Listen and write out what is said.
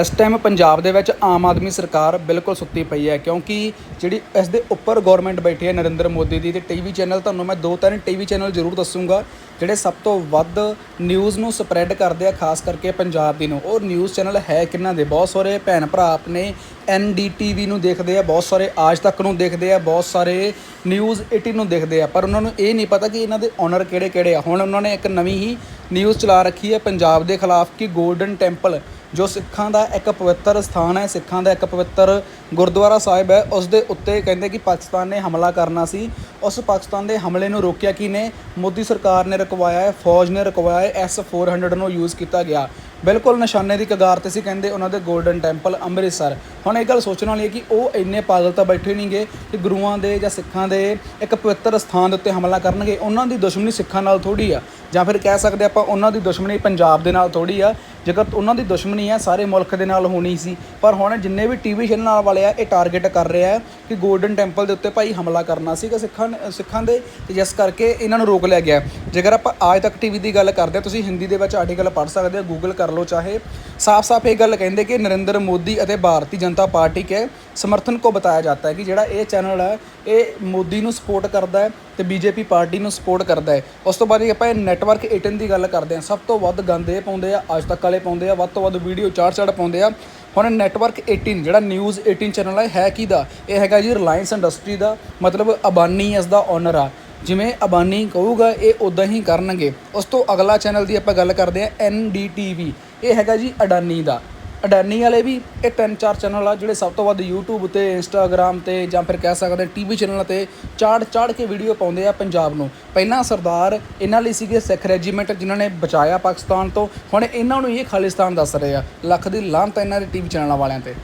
ਇਸ ਟਾਈਮ ਪੰਜਾਬ ਦੇ ਵਿੱਚ ਆਮ ਆਦਮੀ ਸਰਕਾਰ ਬਿਲਕੁਲ ਸੁੱਤੀ ਪਈ ਹੈ, ਕਿਉਂਕਿ ਜਿਹੜੀ ਇਸ ਦੇ ਉੱਪਰ ਗਵਰਨਮੈਂਟ ਬੈਠੀ ਹੈ ਨਰਿੰਦਰ ਮੋਦੀ ਦੀ ਤੇ ਟੀਵੀ ਚੈਨਲ ਤੁਹਾਨੂੰ ਮੈਂ ਦੋ ਤਿੰਨ ਟੀਵੀ ਚੈਨਲ ਜ਼ਰੂਰ ਦੱਸੂਗਾ, ਜਿਹੜੇ ਸਭ ਤੋਂ ਵੱਧ ਨਿਊਜ਼ ਨੂੰ ਸਪਰੈਡ ਕਰਦੇ ਆ, ਖਾਸ ਕਰਕੇ ਪੰਜਾਬ ਦੀ ਨੂੰ। ਉਹ ਨਿਊਜ਼ ਚੈਨਲ ਹੈ ਕਿੰਨਾਂ ਦੇ? ਬਹੁਤ ਸਾਰੇ ਭੈਣ ਭਰਾ ਆਪਣੇ ਐਨਡੀਟੀਵੀ ਨੂੰ ਦੇਖਦੇ ਆ, ਬਹੁਤ ਸਾਰੇ ਆਜ ਤੱਕ ਨੂੰ ਦੇਖਦੇ ਆ, ਬਹੁਤ ਸਾਰੇ ਨਿਊਜ਼ 18 ਨੂੰ ਦੇਖਦੇ ਆ, ਪਰ ਉਹਨਾਂ ਨੂੰ ਇਹ ਨਹੀਂ ਪਤਾ ਕਿ ਇਹਨਾਂ ਦੇ ਓਨਰ ਕਿਹੜੇ ਕਿਹੜੇ ਆ। ਹੁਣ ਉਹਨਾਂ ਨੇ ਇੱਕ ਨਵੀਂ ਹੀ ਨਿਊਜ਼ ਚਲਾ ਰੱਖੀ ਹੈ ਪੰਜਾਬ ਦੇ ਖਿਲਾਫ ਕਿ 골ਡਨ ਟੈਂਪਲ ਜੋ ਸਿੱਖਾਂ ਦਾ ਇੱਕ ਪਵਿੱਤਰ ਸਥਾਨ ਹੈ, ਸਿੱਖਾਂ ਦਾ ਇੱਕ ਪਵਿੱਤਰ ਗੁਰਦੁਆਰਾ ਸਾਹਿਬ ਹੈ, ਉਸ ਦੇ ਉੱਤੇ ਕਹਿੰਦੇ ਕਿ ਪਾਕਿਸਤਾਨ ਨੇ ਹਮਲਾ ਕਰਨਾ ਸੀ। ਉਸ ਪਾਕਿਸਤਾਨ ਦੇ ਹਮਲੇ ਨੂੰ ਰੋਕਿਆ ਕਿ ਨੇ? ਮੋਦੀ ਸਰਕਾਰ ਨੇ ਰੁਕਵਾਇਆ ਹੈ, ਫੌਜ ਨੇ ਰੁਕਵਾਇਆ ਹੈ S400 ਨੂੰ ਯੂਜ਼ ਕੀਤਾ ਗਿਆ। ਬਿਲਕੁਲ ਨਿਸ਼ਾਨੇ ਦੀ ਕਗਾਰ ਤੇ ਸੀ ਕਹਿੰਦੇ ਉਹਨਾਂ ਦੇ 골ਡਨ ਟੈਂਪਲ ਅੰਮ੍ਰਿਤਸਰ। ਹੁਣ ਇਹ ਗੱਲ ਸੋਚਣ ਵਾਲੀ ਹੈ ਕਿ ਉਹ ਇੰਨੇ ਪਾਗਲ ਤਾਂ ਬੈਠੇ ਨਹੀਂਗੇ ਕਿ ਗੁਰੂਆਂ ਦੇ ਜਾਂ ਸਿੱਖਾਂ ਦੇ ਇੱਕ ਪਵਿੱਤਰ ਸਥਾਨ ਦੇ ਉੱਤੇ ਹਮਲਾ ਕਰਨਗੇ। ਉਹਨਾਂ ਦੀ ਦੁਸ਼ਮਣੀ ਸਿੱਖਾਂ ਨਾਲ ਥੋੜੀ ਆ। ਜਾਂ ਫਿਰ ਕਹਿ ਸਕਦੇ ਆਪਾਂ ਉਹਨਾਂ ਦੀ ਦੁਸ਼ਮਣੀ ਪੰਜਾਬ ਦੇ ਨਾਲ ਥੋੜੀ ਆ। ਜੇਕਰ ਉਹਨਾਂ ਦੀ ਦੁਸ਼ਮਣੀ ਹੈ, ਸਾਰੇ ਮੁਲਕ ਦੇ ਨਾਲ ਹੋਣੀ ਸੀ। ਪਰ ਹੁਣ ਜਿੰਨੇ ਵੀ ਟੀਵੀ ਚੈਨਲ ਵਾਲੇ ਆ, ਇਹ ਟਾਰਗੇਟ ਕਰ ਰਹੇ ਆ ਕਿ ਗੋਲਡਨ ਟੈਂਪਲ ਦੇ ਉੱਤੇ ਭਾਈ ਹਮਲਾ ਕਰਨਾ ਸੀਗਾ ਸਿੱਖਾਂ ਸਿੱਖਾਂ ਦੇ। ਤੇ ਜਿਸ ਕਰਕੇ ਇਹਨਾਂ ਨੂੰ ਰੋਕ ਲਿਆ ਗਿਆ। ਜੇਕਰ ਆਪਾਂ ਆਜ ਤੱਕ ਟੀਵੀ ਦੀ ਗੱਲ ਕਰਦੇ ਹਾਂ ਤੁਸੀਂ ਹਿੰਦੀ ਦੇ ਵਿੱਚ ਆਰਟੀਕਲ ਪੜ੍ਹ ਸਕਦੇ ਹੋ ਗੂਗਲ ਕਰ ਲਓ ਚਾਹੇ। ਸਾਫ਼-ਸਾਫ਼ ਇਹ ਗੱਲ ਕਹਿੰਦੇ ਕਿ ਨਰਿੰਦਰ ਮੋਦੀ ਅਤੇ ਭਾਰਤੀ ਜਨਤਾ ਪਾਰਟੀ ਕੇ ਸਮਰਥਨ ਕੋ ਬਤਾਇਆ ਜਾਂਦਾ ਹੈ ਕਿ ਜਿਹੜਾ ਇਹ ਚੈਨਲ ਹੈ ਇਹ ਮੋਦੀ ਨੂੰ ਸਪੋਰਟ ਕਰਦਾ ਹੈ ਤੇ ਬੀਜੇਪੀ ਪਾਰਟੀ ਨੂੰ ਸਪੋਰਟ ਕਰਦਾ ਹੈ। ਉਸ ਤੋਂ ਬਾਅਦ ਜੇ ਆਪਾਂ ਇਹ ਨੈਟਵਰਕ 18 ਦੀ ਗੱਲ ਕਰਦੇ ਹਾਂ। ਸਭ ਤੋਂ ਵੱਧ ਗੰਦ ਇਹ ਪਾਉਂਦੇ ਆ, ਅੱਜ ਤੱਕ ਵਾਲੇ ਪਾਉਂਦੇ ਆ, ਵੱਧ ਤੋਂ ਵੱਧ ਵੀਡੀਓ ਚਾੜ ਚਾੜ ਪਾਉਂਦੇ ਆ। ਹੁਣ ਨੈਟਵਰਕ 18 ਜਿਹੜਾ ਨਿਊਜ਼ 18 ਚੈਨਲ ਹੈ ਹੈ ਦਾ ਇਹ ਹੈਗਾ ਜੀ ਰਿਲਾਇੰਸ ਇੰਡਸਟਰੀ ਦਾ, ਮਤਲਬ ਅਬਾਨੀ ਇਸ ਦਾ ਓਨਰ ਆ। ਜਿਵੇਂ ਅਬਾਨੀ ਕਹੂਗਾ, ਇਹ ਉਦਾਂ ਹੀ ਕਰਨਗੇ। ਉਸ ਤੋਂ ਅਗਲਾ ਚੈਨਲ ਦੀ ਆਪਾਂ ਗੱਲ ਕਰਦੇ ਹਾਂ ਵੀ ਇਹ ਹੈਗਾ ਜੀ ਅਡਾਨੀ ਦਾ। ਅਡਾਨੀ ਵਾਲੇ ਵੀ ਇਹ ਤਿੰਨ ਚਾਰ ਚੈਨਲ ਆ, ਜਿਹੜੇ ਸਭ ਤੋਂ ਵੱਧ YouTube ਤੇ Instagram ਤੇ ਜਾਂ ਫਿਰ ਕਹਿ ਸਕਦੇ ਟੀਵੀ ਚੈਨਲਾਂ ਤੇ ਚਾੜ ਚਾੜ ਕੇ ਵੀਡੀਓ ਪਾਉਂਦੇ ਆ ਪੰਜਾਬ ਨੂੰ। ਪਹਿਲਾਂ ਸਰਦਾਰ ਇਹਨਾਂ ਲਈ ਸੀਗੇ ਸਿੱਖ ਰੈਜੀਮੈਂਟ ਜਿਨ੍ਹਾਂ ਨੇ ਬਚਾਇਆ ਪਾਕਿਸਤਾਨ ਤੋਂ। ਹੁਣ ਇਹਨਾਂ ਨੂੰ ਇਹ ਖਾਲਿਸਤਾਨ ਦੱਸ ਰਹੇ ਆ। ਲੱਖ ਦੀ ਲਾਹਨਤ ਇਹਨਾਂ ਦੇ ਟੀਵੀ ਚੈਨਲਾਂ ਵਾਲਿਆਂ ਤੇ।